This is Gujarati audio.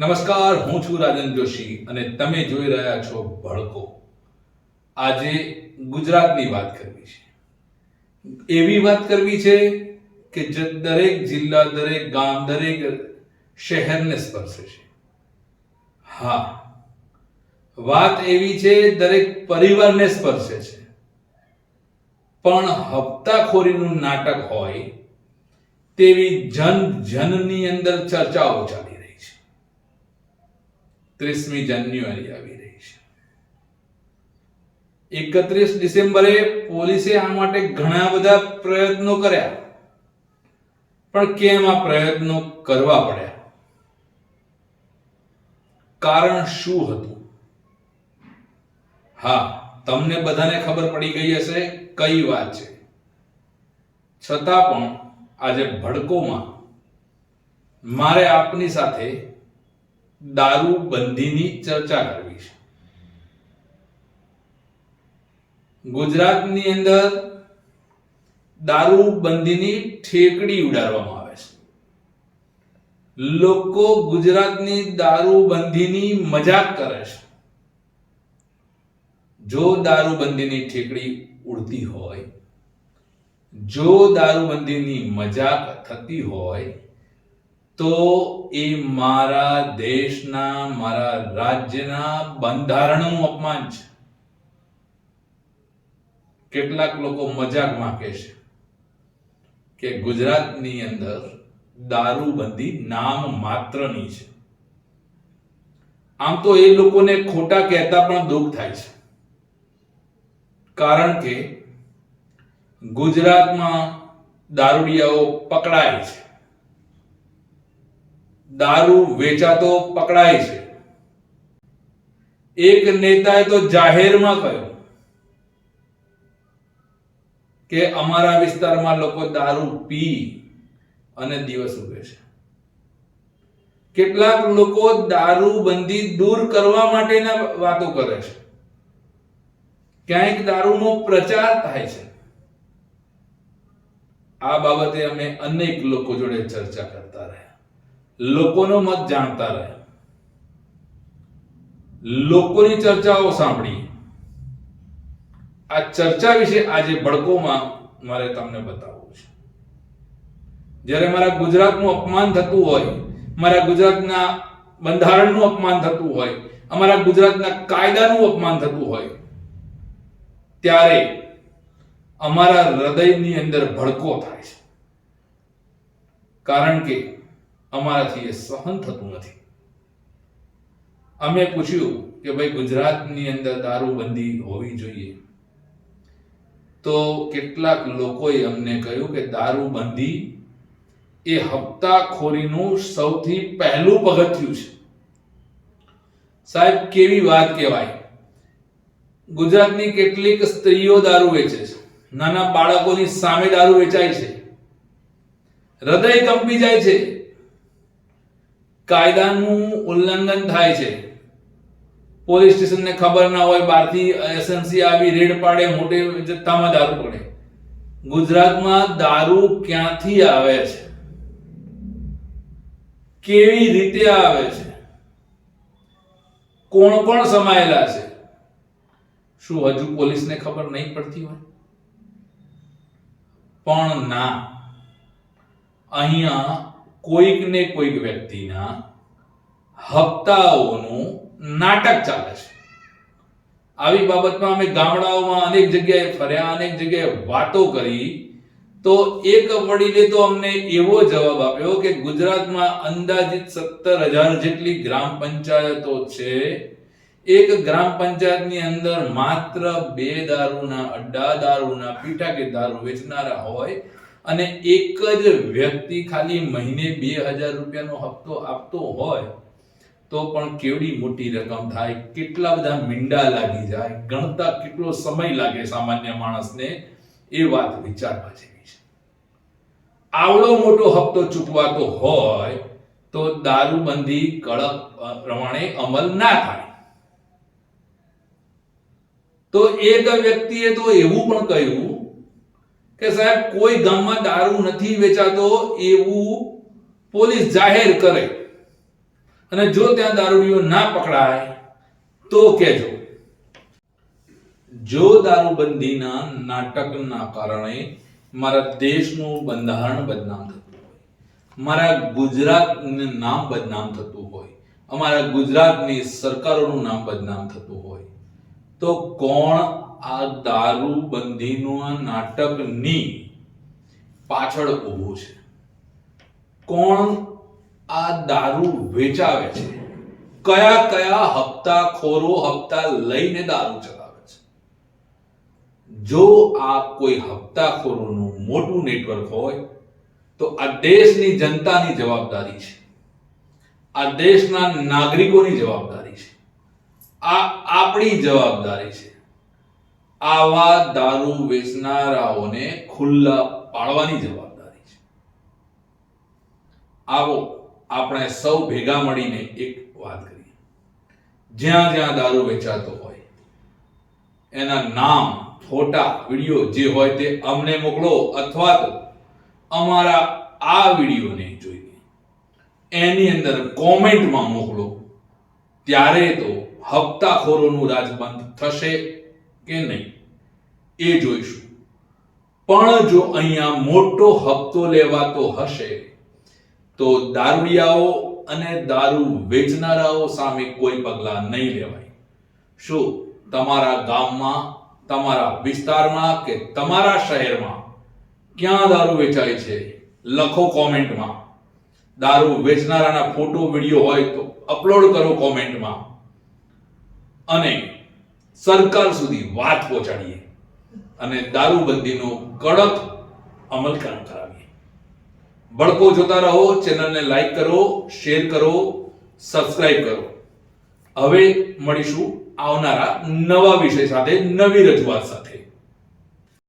નમસ્કાર, હું છું રાજન જોશી અને તમે જોઈ રહ્યા છો ભડકો. આજે ગુજરાતની વાત કરવી છે. એવી વાત કરવી છે કે જે દરેક જિલ્લા, દરેક ગામ, દરેક શહેરને સ્પર્શે છે. હા, વાત એવી છે, દરેક પરિવારને સ્પર્શે છે. પણ હપ્તાખોરીનું નાટક હોય તેવી જન જનની અંદર ચર્ચાઓ ચાલે ત્રીસમી જાન્યુઆરી આવી રહી છે. એકત્રીસ ડિસેમ્બરે પોલીસે આ માટે ઘણા બધા પ્રયત્નો કર્યા. પણ કેમ આ પ્રયત્નો કરવા પડ્યા? કારણ શું હતું? હા, તમને બધાને ખબર પડી ગઈ હશે કઈ વાત છે. છતાં પણ આજે ભડકોમાં મારે આપની સાથે દારૂ બંધીની ચર્ચા કરવી છે. ગુજરાતની અંદર દારૂ બંધીની ઠેકડી ઉડાડવામાં આવે છે. લોકો ગુજરાતની દારૂ બંધીની મજાક કરે છે. જો દારૂબંધીની ઠેકડી ઉડતી હોય, જો દારૂબંધીની મજાક થતી હોય તો એ મારા દેશના, મારા રાજ્યના બંધારણનું અપમાન છે. કેટલાક લોકો મજાકમાં કહે છે કે ગુજરાતની અંદર દારૂબંધી નામ માત્રની છે. આમ તો એ લોકોને ખોટા કહેતા પણ દુઃખ થાય છે. કારણ કે ગુજરાતમાં દારૂડિયાઓ પકડાય છે. દારૂ વેચાતો પકડાય છે. એક નેતાએ તો જાહેરમાં કહ્યું કે અમારા વિસ્તારમાં લોકો દારૂ પી અને દિવસ ઉગે છે. કેટલાક લોકો દારૂબંધી દૂર કરવા માટેના વાતો કરે છે. ક્યાંક દારૂનો પ્રચાર થાય છે. આ બાબતે અમે અનેક લોકો જોડે ચર્ચા કરતા રહ્યા. લોકોનો મત જાણતા રહે. લોકોની ચર્ચાઓ સાંભળી આ ચર્ચા વિશે આજે ભડકોમાં મારે તમને બતાવવું છે. જ્યારે મારા ગુજરાતનું અપમાન થતું હોય, મારા ગુજરાતના બંધારણનું અપમાન થતું હોય, અમારા ગુજરાતના કાયદાનું અપમાન થતું હોય, ત્યારે અમારા હૃદયની અંદર ભડકો થાય છે. કારણ કે અમારાથી એ સહન થતું નથી. અમે પૂછ્યું કે ભાઈ ગુજરાતની અંદર દારૂબંધી હોવી જોઈએ. તો કેટલાક લોકોએ અમને કહ્યું કે દારૂબંધી એ હપ્તાખોરીનું સૌથી પહેલું પગથિયું છે. સાહેબ, કેવી વાત કહેવાય? ગુજરાતની કેટલીક સ્ત્રીઓ દારૂ વેચે છે. નાના બાળકોની સામે દારૂ વેચાય છે. હૃદય કંપી જાય છે. કાયદાનું ઉલ્લંઘન થાય છે. પોલીસ સ્ટેશનને ખબર ના હોય, બહારથી એસએમસી આવી, રેડ પાડે, મોટે જથ્થામાં દારૂ પડે. ગુજરાતમાં દારૂ ક્યાંથી આવે છે? કેવી રીતે આવે છે? કોણ કોણ સમાયેલા છે? શું હજુ પોલીસને ખબર નહીં પડતી હોય? પણ ના. અહીંયા કોઈક ને કોઈક વ્યક્તિના હપ્તાઓનું નાટક ચાલે છે. આવી બાબતમાં અમે ગામડાઓમાં અનેક જગ્યાએ ફર્યા, અનેક જગ્યાએ વાતો કરી, તો એક વડીલે તો અમને એવો જવાબ આપ્યો કે ગુજરાતમાં અંદાજિત સત્તર હજાર જેટલી ગ્રામ પંચાયતો છે. એક ગ્રામ પંચાયતની અંદર માત્ર બે દારૂના, અડ્ડા દારૂના, પીઠા કે દારૂ વેચનારા હોય અને એક જ વ્યક્તિ ખાલી મહિને બે હજાર રૂપિયાનો હપ્તો આપતો હોય, તો પણ કેવડી મોટી રકમ થાય? કેટલા બધા મીંડા લાગી જાય? ગણતા કેટલો સમય લાગે સામાન્ય માણસને? એ વાત વિચારવા જેવી છે. આવડો મોટો હપ્તો ચૂકવાતો હોય, તો દારૂબંધી કડક પ્રમાણે અમલ ના થાય. તો એક વ્યક્તિએ તો એવું પણ કહ્યું કે સાહેબ, કોઈ ગામમાં દારૂ નથી વેચાતો એવું પોલીસ જાહેર કરે અને જો ત્યાં દારૂડીઓ ના પકડાય, તો કહેજો. જો દારૂબંધીના નાટકના કારણે મારા દેશનું બંધારણ બદનામ થતું હોય, મારા ગુજરાતનું નામ બદનામ થતું હોય, અમારા ગુજરાતની સરકારોનું નામ બદનામ થતું હોય, તો કોણ આ દારૂબંધીનું આ નાટકની પાછળ ઊભું છે. કોણ આ દારૂ વેચાવે છે? કયા કયા હપ્તાખોરો હપ્તા લઈને દારૂ ચલાવે છે? જો આ કોઈ હપ્તાખોરોનું મોટું નેટવર્ક હોય, તો આ દેશની જનતાની જવાબદારી છે. આ દેશના નાગરિકોની જવાબદારી છે. આ આપણી જવાબદારી છે. આવા દારૂ વેચનારાઓને ખુલ્લા પાડવાની જવાબદારી છે. આવો આપણે સૌ ભેગા મળીને એક વાત કરીએ. જ્યાં જ્યાં દારૂ વેચાતો હોય, એના નામ, ફોટા, વીડિયો જે હોય તે અમને મોકલો અથવા તો અમારા આ વિડીયોને જોઈને એની અંદર કોમેન્ટમાં મોકલો. ત્યારે તો હપ્તાખોરોનું રાજ બંધ થશે કે નહીં? એ જોઈશું. પણ જો અહીંયા મોટો હપ્તો લેવાતો હશે, તો દારૂડિયાઓ અને દારૂ વેચનારાઓ સામે કોઈ પગલાં નહીં લેવાય. શું તમારા ગામમાં, તમારા વિસ્તારમાં કે તમારા શહેરમાં ક્યાં દારૂ વેચાય છે? લખો કોમેન્ટમાં. દારૂ વેચનારાના ફોટો, વીડિયો હોય તો અપલોડ કરો કોમેન્ટમાં. અને સરકાર સુધી વાત પહોંચાડીએ અને દારૂબંધીનો કડક અમલ કરાવીએ. બળકો જોતા રહો, ચેનલને લાઈક કરો, શેર કરો, સબસ્ક્રાઇબ કરો. હવે મળીશું આવનારા નવા વિષય સાથે નવી રજૂઆત સાથે.